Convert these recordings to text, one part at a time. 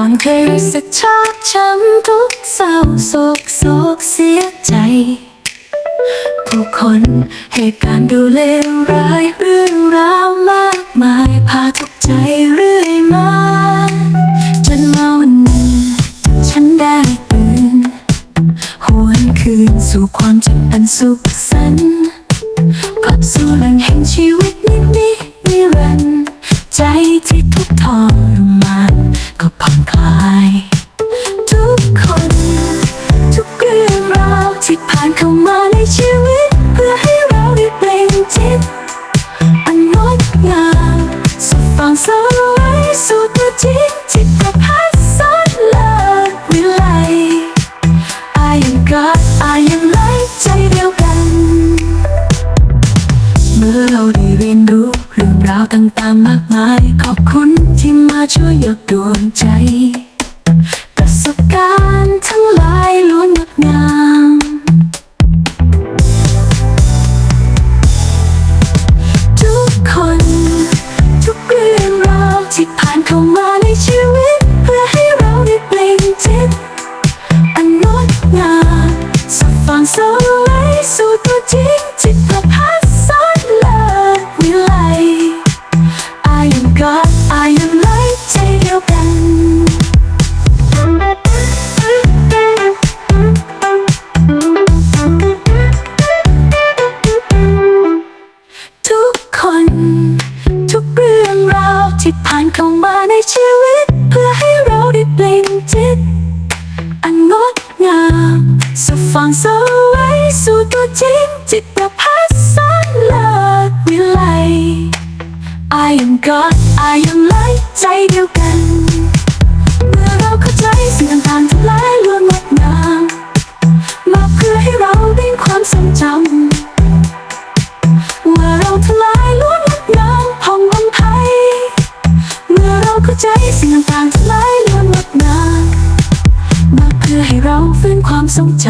ก่อนเคยรู้สึกชอบช้ำทุกเศร้าโศกโศกเสียใจ ผู้คนเหตุการณ์ดูเลวร้ายเรื่องราวมากมายพาทุกใจเรื่อยมาจนมาวันหนึ่งฉันได้ตื่นหวนคืนสู่ความจริงอันสุขสันต์กลับสู่ เข้ามาในชีวิต เพื่อให้เราได้เปล่งจิต อันงดงามสุดฟังสลายสู่ตัวจริงจิตประพัสสอนเลิศวิไล I am God I am light ใจเดียวกัน เมื่อเราได้เรียนรู้เรื่องราวต่างๆมากมาย ขอบคุณที่มาช่วยยดดวงใจประสบการณ์ เข้ามาในชีวิต เพื่อให้เราได้เปล่งจิต อันงดงามสดฟังสลายสู่ตัวจริงจิตประพัสสอนเลิศวิไล I am God I am light ใจเดียวกัน ทุกคน ทุกเรื่องราวที่ผ่านเข้ามา ชีวิต เพื่อให้เราได้เปล่งจิต อันงดงามสุดฟังสวัยสู่ตัวจริงจิตประพัสสอนเลิศวิไล I am God I am light ใจเดียวกัน สิ่งต่างๆทลล้วนงดงามมาเพื่อให้เราฟื้นความทรงจ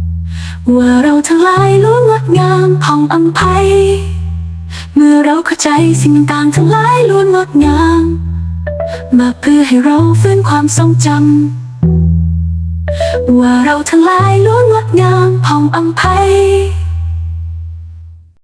ำว่าเราทั้งหลายล้วนงดงามผ่องอัมภัย เมื่อเราเข้าใจสิ่งต่างทั้งหลายล้วนงดงามมาเพื่อให้เราฟื้นความทรงจำว่าเราทั้งหลายล้วนงดงามผ่องอัมภัย